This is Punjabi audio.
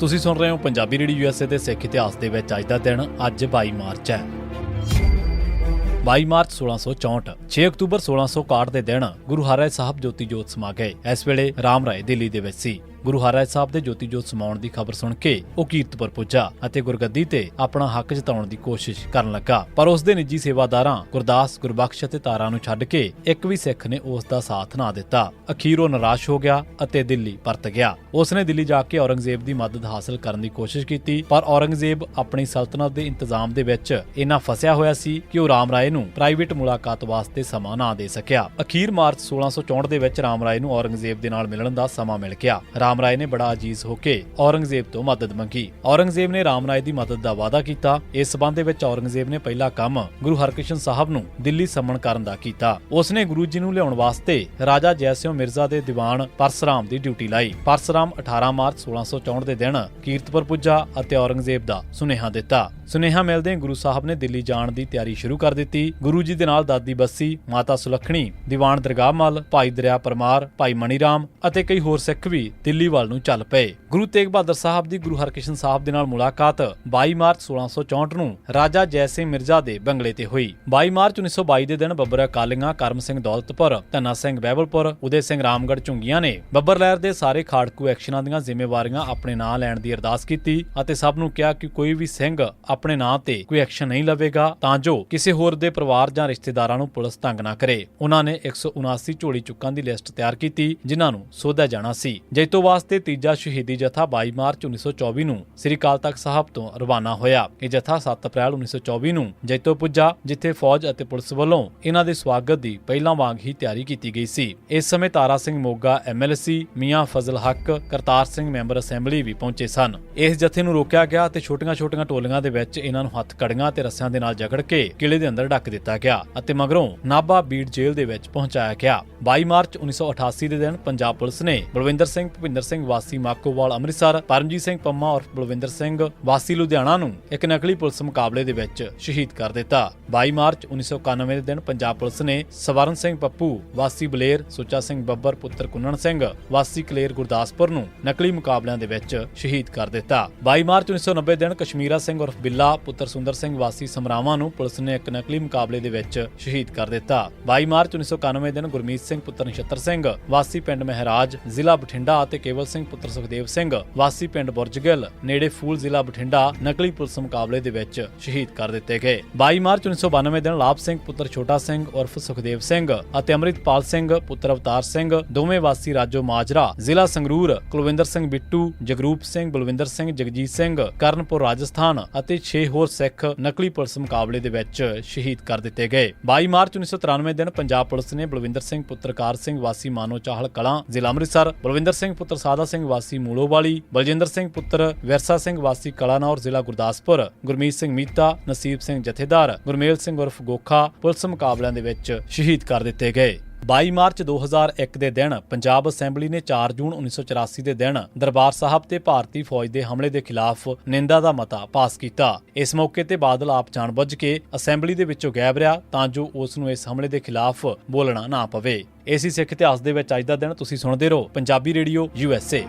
ਤੁਸੀਂ ਸੁਣ ਰਹੇ ਹੋ ਪੰਜਾਬੀ ਰੇਡੀਓ ਯੂਐਸਏ ਦੇ ਸਿੱਖ ਇਤਿਹਾਸ ਦੇ ਵਿੱਚ ਅੱਜ ਦਾ ਦਿਨ, ਅੱਜ 22 ਮਾਰਚ ਹੈ। 22 ਮਾਰਚ 1664 6 ਅਕਤੂਬਰ 1661 ਦੇ ਦਿਨ ਗੁਰੂ ਹਰਿਰਾਏ ਸਾਹਿਬ ਜੋਤੀ ਜੋਤ ਸਮਾ ਗਏ। ਇਸ ਵੇਲੇ ਰਾਮ ਰਾਏ ਦਿੱਲੀ ਦੇ ਵਿੱਚ ਸੀ। ਗੁਰੂ ਹਰਿਰਾਏ ਸਾਹਿਬ ਦੇ ਜੋਤੀ ਜੋਤ ਸਮਾਉਣ ਦੀ ਖਬਰ ਸੁਣ ਕੇ ਉਹ ਕੀਰਤਪੁਰ ਪੁੱਜਾ ਅਤੇ ਗੁਰਗੱਦੀ ਤੇ ਆਪਣਾ ਹੱਕ ਜਤਾਉਣ ਦੀ ਕੋਸ਼ਿਸ਼ ਕਰਨ ਲੱਗਾ। ਪਰ ਉਸ ਦੇ ਨਿੱਜੀ ਸੇਵਾਦਾਰਾਂ ਗੁਰਦਾਸ, ਗੁਰਬਖਸ਼ ਅਤੇ ਤਾਰਾ ਨੂੰ ਛੱਡ ਕੇ ਇੱਕ ਵੀ ਸਿੱਖ ਨੇ ਉਸ ਦਾ ਸਾਥ ਨਾ ਦਿੱਤਾ। ਅਖੀਰ ਉਹ ਨਿਰਾਸ਼ ਹੋ ਗਿਆ ਅਤੇ ਦਿੱਲੀ ਪਰਤ ਗਿਆ। ਉਸ ਨੇ ਦਿੱਲੀ ਜਾ ਕੇ ਔਰੰਗਜ਼ੇਬ ਦੀ ਮਦਦ ਹਾਸਲ ਕਰਨ ਦੀ ਕੋਸ਼ਿਸ਼ ਕੀਤੀ, ਪਰ ਔਰੰਗਜ਼ੇਬ ਆਪਣੀ ਸਲਤਨਤ ਦੇ ਇੰਤਜ਼ਾਮ ਦੇ ਵਿੱਚ ਇੰਨਾ ਫਸਿਆ ਹੋਇਆ ਸੀ ਕਿ ਉਹ ਰਾਮ ਰਾਏ ਨੂੰ ਪ੍ਰਾਈਵੇਟ ਮੁਲਾਕਾਤ ਵਾਸਤੇ ਸਮਾਂ ਨਾ ਦੇ ਸਕਿਆ। ਅਖੀਰ ਮਾਰਚ 1664 ਦੇ ਵਿੱਚ ਰਾਮ ਰਾਏ ਨੂੰ ਔਰੰਗਜ਼ੇਬ ਦੇ ਨਾਲ ਮਿਲਣ ਦਾ ਸਮਾਂ ਮਿਲ ਗਿਆ। ਰਾਮ ਰਾਏ ਨੇ ਬੜਾ ਅਜੀਜ਼ ਹੋ ਕੇ ਔਰੰਗਜ਼ੇਬ ਤੋਂ ਮਦਦ ਮੰਗੀ। ਔਰੰਗਜ਼ੇਬ ਨੇ ਰਾਮ ਰਾਏ ਦੀ ਮਦਦ ਦਾ ਵਾਅਦਾ ਕੀਤਾ। ਇਸ ਸਬੰਧ ਦੇ ਵਿੱਚ ਔਰੰਗਜ਼ੇਬ ਨੇ ਪਹਿਲਾ ਕੰਮ ਗੁਰੂ ਹਰਕ੍ਰਿਸ਼ਨ ਸਾਹਿਬ ਨੂੰ ਦਿੱਲੀ ਸੰਮਣ ਕਰਨ ਦਾ ਕੀਤਾ। ਉਸ ਨੇ ਗੁਰੂ ਜੀ ਨੂੰ ਲਿਆਉਣ ਵਾਸਤੇ ਰਾਜਾ ਜੈ ਸਿੰਘ ਮਿਰਜ਼ਾ ਦੇ ਦੀਵਾਨ ਪਰਸਰਾਮ ਦੀ ਡਿਊਟੀ ਲਾਈ। ਪਰਸਰਾਮ 18 ਮਾਰਚ 1664 ਦੇ ਦਿਨ ਕੀਰਤਪੁਰ ਪੁੱਜਾ ਅਤੇ ਔਰੰਗਜ਼ੇਬ ਦਾ ਸੁਨੇਹਾ ਦਿੱਤਾ। ਸੁਨੇਹਾ ਮਿਲਦੇ ਗੁਰੂ ਸਾਹਿਬ ਨੇ ਦਿੱਲੀ ਜਾਣ ਦੀ ਤਿਆਰੀ ਸ਼ੁਰੂ ਕਰ ਦਿੱਤੀ। ਗੁਰੂ ਜੀ ਦੇ ਨਾਲ ਦਾਦੀ ਬੱਸੀ, ਮਾਤਾ ਸੁਲੱਖਣੀ, ਦੀਵਾਨ ਦਰਗਾਹ ਮੱਲ, ਭਾਈ ਦਰਿਆ ਪਰਮਾਰ, ਭਾਈ ਮਣੀ ਰਾਮ ਅਤੇ ਕਈ ਹੋਰ ਸਿੱਖ ਵੀ ਦਿੱਲੀ ਵੱਲ ਨੂੰ ਚੱਲ ਪਏ। ਗੁਰੂ ਤੇਗ ਬਹਾਦਰ ਸਾਹਿਬ ਦੀ ਗੁਰੂ ਹਰਕ੍ਰਿਸ਼ਨ ਸਾਹਿਬ ਦੇ ਨਾਲ ਮੁਲਾਕਾਤ 22 ਮਾਰਚ 1664 ਨੂੰ ਰਾਜਾ ਜੈ ਸਿੰਘ ਮਿਰਜ਼ਾ ਦੇ ਬੰਗਲੇ ਤੇ ਹੋਈ। 22 ਮਾਰਚ 1922 ਦੇ ਦਿਨ ਬੱਬਰ ਅਕਾਲੀਆਂ, ਕਰਮ ਸਿੰਘ ਦੌਲਤਪੁਰ, ਧੰਨਾ ਸਿੰਘ ਬਹਿਬਲਪੁਰ, ਉਦੇ ਸਿੰਘ ਰਾਮਗੜ੍ਹ ਝੁੰਗੀਆਂ ਨੇ ਬੱਬਰ ਲਹਿਰ ਦੇ ਸਾਰੇ ਖਾੜਕੂ ਐਕਸ਼ਨਾਂ ਦੀਆਂ ਜ਼ਿੰਮੇਵਾਰੀਆਂ ਆਪਣੇ ਨਾਂ ਲੈਣ ਦੀ ਅਰਦਾਸ ਕੀਤੀ ਅਤੇ ਸਭ ਨੂੰ ਕਿਹਾ ਕਿ ਕੋਈ ਵੀ ਸਿੰਘ ਆਪਣੇ ਨਾਂ ਤੇ ਕੋਈ ਐਕਸ਼ਨ ਨਹੀਂ ਲਵੇਗਾ, ਤਾਂ ਜੋ ਕਿਸੇ ਹੋਰ ਦੇ ਪਰਿਵਾਰ ਜਾਂ ਰਿਸ਼ਤੇਦਾਰਾਂ ਨੂੰ ਪੁਲਿਸ ਤੰਗ ਨਾ ਕਰੇ। ਉਹਨਾਂ ਨੇ 179 ਝੋਲੀ ਚੁੱਕਾਂ ਦੀ ਲਿਸਟ ਤਿਆਰ ਕੀਤੀ, ਜਿਨ੍ਹਾਂ ਨੂੰ ਸੋਧਿਆ ਜਾਣਾ ਸੀ। ਜੈਤੋ ਵਾਸਤੇ ਤੀਜਾ ਸ਼ਹੀਦੀ ਜਥਾ 22 ਮਾਰਚ 1924 ਨੂੰ ਸ੍ਰੀ ਅਕਾਲ ਤਖਤ ਸਾਹਿਬ ਤੋਂ ਰਵਾਨਾ ਹੋਇਆ। ਇਹ ਜਥਾ 7 ਅਪ੍ਰੈਲ 1924 ਨੂੰ ਜੈਤੋ ਪੁੱਜਾ, ਜਿੱਥੇ ਫੌਜ ਅਤੇ ਪੁਲਿਸ ਵੱਲੋਂ ਇਹਨਾਂ ਦੇ ਸਵਾਗਤ ਦੀ ਪਹਿਲਾਂ ਵਾਂਗ ਹੀ ਤਿਆਰੀ ਕੀਤੀ ਗਈ ਸੀ। ਇਸ ਸਮੇਂ Tara Singh Moga MLC Mian Fazl Haq, Kartar Singh member assembly ਵੀ ਪਹੁੰਚੇ ਸਨ। ਇਸ ਜਥੇ ਨੂੰ ਰੋਕਿਆ ਗਿਆ ਤੇ ਛੋਟੀਆਂ-ਛੋਟੀਆਂ ਟੋਲੀਆਂ ਦੇ ਵਿੱਚ ਇਹਨਾਂ ਨੂੰ ਹੱਥ ਕੜੀਆਂ ਤੇ ਰੱਸਿਆਂ ਦੇ ਨਾਲ ਜਕੜ ਕੇ ਕਿਲੇ ਦੇ ਅੰਦਰ ਡੱਕ ਦਿੱਤਾ ਗਿਆ ਅਤੇ ਮਗਰੋਂ ਨਾਭਾ ਬੀੜ ਜੇਲ੍ਹ ਦੇ ਵਿੱਚ ਪਹੁੰਚਾਇਆ ਗਿਆ। 22 ਮਾਰਚ 1988 ਦੇ ਦਿਨ ਪੰਜਾਬ ਪੁਲਿਸ ਨੇ ਬਲਵਿੰਦਰ ਸਿੰਘ ਭੁਪਿੰਦਰ ਸਿੰਘ, ਵਾਸੀ ਮਾਕੋਵਾਲ, ਅੰਮ੍ਰਿਤਸਰ, ਪਰਮਜੀਤ ਸਿੰਘ ਪੰਮਾ ਔਰ ਬਲਵਿੰਦਰ ਸਿੰਘ, ਵਾਸੀ ਲੁਧਿਆਣਾ ਨੂੰ ਇੱਕ ਨਕਲੀ ਪੁਲਿਸ ਮੁਕਾਬਲੇ ਦੇ ਵਿੱਚ ਸ਼ਹੀਦ ਕਰ ਦਿੱਤਾ। 22 ਮਾਰਚ 1991 ਦੇ ਦਿਨ ਪੰਜਾਬ ਪੁਲਿਸ ਨੇ ਸਵਰਨ ਸਿੰਘ ਪੱਪੂ, ਵਾਸੀ ਬਲੇਰ, ਸੁੱਚਾ ਸਿੰਘ ਬੱਬਰ, ਪੁੱਤਰ ਕੁੰਨਣ ਸਿੰਘ, ਵਾਸੀ ਕਲੇਰ ਗੁਰਦਾਸਪੁਰ ਨੂੰ ਨਕਲੀ ਮੁਕਾਬਲਿਆਂ ਦੇ ਵਿੱਚ ਸ਼ਹੀਦ ਕਰ ਦਿੱਤਾ। 22 ਮਾਰਚ 1990 ਦਿਨ ਕਸ਼ਮੀਰਾ ਸਿੰਘ ਉਰਫ ਬਿੱਲਾ, ਪੁੱਤਰ ਸੁੰਦਰ ਸਿੰਘ, ਵਾਸੀ ਸਮਰਾਵਾਂ ਨੂੰ ਪੁਲਿਸ ਨੇ ਇੱਕ ਨਕਲੀ ਮੁਕਾਬਲੇ ਦੇ ਵਿੱਚ ਸ਼ਹੀਦ ਕਰ ਦਿੱਤਾ। 22 ਮਾਰਚ 1991 ਦਿਨ ਗੁਰਮੀਤ ਸਿੰਘ, ਪੁੱਤਰ ਨਛੱਤਰ ਸਿੰਘ, ਵਾਸੀ ਪਿੰਡ ਮਹਿਰਾਜ, ਜ਼ਿਲ੍ਹਾ ਬਠਿੰਡਾ ਅਤੇ ਕੇਵਲ ਸਿੰਘ ਪੁੱਤਰ ਸੁਖਦੇਵ ਸਿੰਘ, ਵਾਸੀ ਪਿੰਡ ਬੁਰਜਗਿੱਲ ਨੇੜੇ ਫੂਲ ਜ਼ਿਲ੍ਹਾ ਬਠਿੰਡਾ, ਨਕਲੀ ਪੁਲਿਸ ਮੁਕਾਬਲੇ ਦੇ ਵਿੱਚ ਸ਼ਹੀਦ ਕਰ ਦਿੱਤੇ ਗਏ। 22 ਮਾਰਚ 1992 ਦਿਨ ਲਾਭ ਸਿੰਘ ਪੁੱਤਰ ਛੋਟਾ ਸਿੰਘ ਉਰਫ ਸੁਖਦੇਵ ਸਿੰਘ ਅਤੇ ਅਮਰਿਤਪਾਲ ਸਿੰਘ ਪੁੱਤਰ ਅਵਤਾਰ ਸਿੰਘ, ਦੋਵੇਂ ਵਾਸੀ ਰਾਜੋ ਮਾਜਰਾ, ਜ਼ਿਲ੍ਹਾ ਸੰਗਰੂਰ, ਕੁਲਵਿੰਦਰ ਸਿੰਘ ਬਿੱਟੂ, ਜਗਰੂਪ ਸਿੰਘ, ਬਲਵਿੰਦਰ ਸਿੰਘ, ਜਗਜੀਤ ਸਿੰਘ, ਕਰਨਪੁਰ ਰਾਜਸਥਾਨ ਅਤੇ 6 ਹੋਰ ਸਿੱਖ ਨਕਲੀ ਪੁਲਿਸ ਮੁਕਾਬਲੇ ਦੇ ਵਿੱਚ ਸ਼ਹੀਦ ਕਰ ਦਿੱਤੇ ਗਏ। 22 ਮਾਰਚ 1993 ਦਿਨ ਪੰਜਾਬ ਪੁਲਿਸ ਨੇ ਬਲਵਿੰਦਰ ਸਿੰਘ ਪੁੱਤਰਕਾਰ ਸਿੰਘ ਵਾਸੀ ਮਾਨੋ ਚਾਹਲ ਕਲਾਂ, ਜ਼ਿਲ੍ਹਾ ਅੰਮ੍ਰਿਤਸਰ, ਬਲਵਿੰਦਰ ਸਿੰਘ ਪੁੱਤਰ ਸਾਦਾ ਸਿੰਘ ਵਾਸੀ ਮੂਲੋਵਾਲੀ, ਬਲਜਿੰਦਰ ਸਿੰਘ ਪੁੱਤਰ, ਵਿਰਸਾ ਸਿੰਘ ਵਾਸੀ ਕਲਾਨੌਰ ਜ਼ਿਲ੍ਹਾ ਗੁਰਦਾਸਪੁਰ, ਗੁਰਮੀਤ ਸਿੰਘ ਮੀਤਾ, ਨਸੀਬ ਸਿੰਘ ਜਥੇਦਾਰ, ਗੁਰਮੇਲ ਸਿੰਘ ਉਰਫ ਗੋਖਾ ਪੁਲਿਸ ਮੁਕਾਬਲਿਆਂ ਦੇ ਵਿੱਚ ਸ਼ਹੀਦ ਕਰ ਦਿੱਤੇ ਗਏ। 22 ਮਾਰਚ 2001 ਦੇ ਦਿਨ ਪੰਜਾਬ ਅਸੈਂਬਲੀ ਨੇ 4 ਜੂਨ 1984 ਦੇ ਦਿਨ ਦਰਬਾਰ ਸਾਹਿਬ ਤੇ ਭਾਰਤੀ ਫੌਜ ਦੇ ਹਮਲੇ ਦੇ ਖਿਲਾਫ ਨਿੰਦਾ ਦਾ ਮਤਾ ਪਾਸ ਕੀਤਾ। ਇਸ ਮੌਕੇ ਤੇ ਬਾਦਲ ਆਪ ਜਾਣਬੁੱਝ ਕੇ ਅਸੈਂਬਲੀ ਦੇ ਵਿੱਚੋਂ ਗਾਇਬ ਰਿਹਾ ਤਾਂ ਜੋ ਉਸ ਨੂੰ ਇਸ ਹਮਲੇ ਦੇ ਖਿਲਾਫ ਬੋਲਣਾ ਨਾ ਪਵੇ। ਇਸੇ ਸਿੱਖ ਇਤਿਹਾਸ ਦੇ ਵਿੱਚ ਅੱਜ ਦਾ ਦਿਨ ਤੁਸੀਂ ਸੁਣਦੇ ਰਹੋ। Punjabi radio USA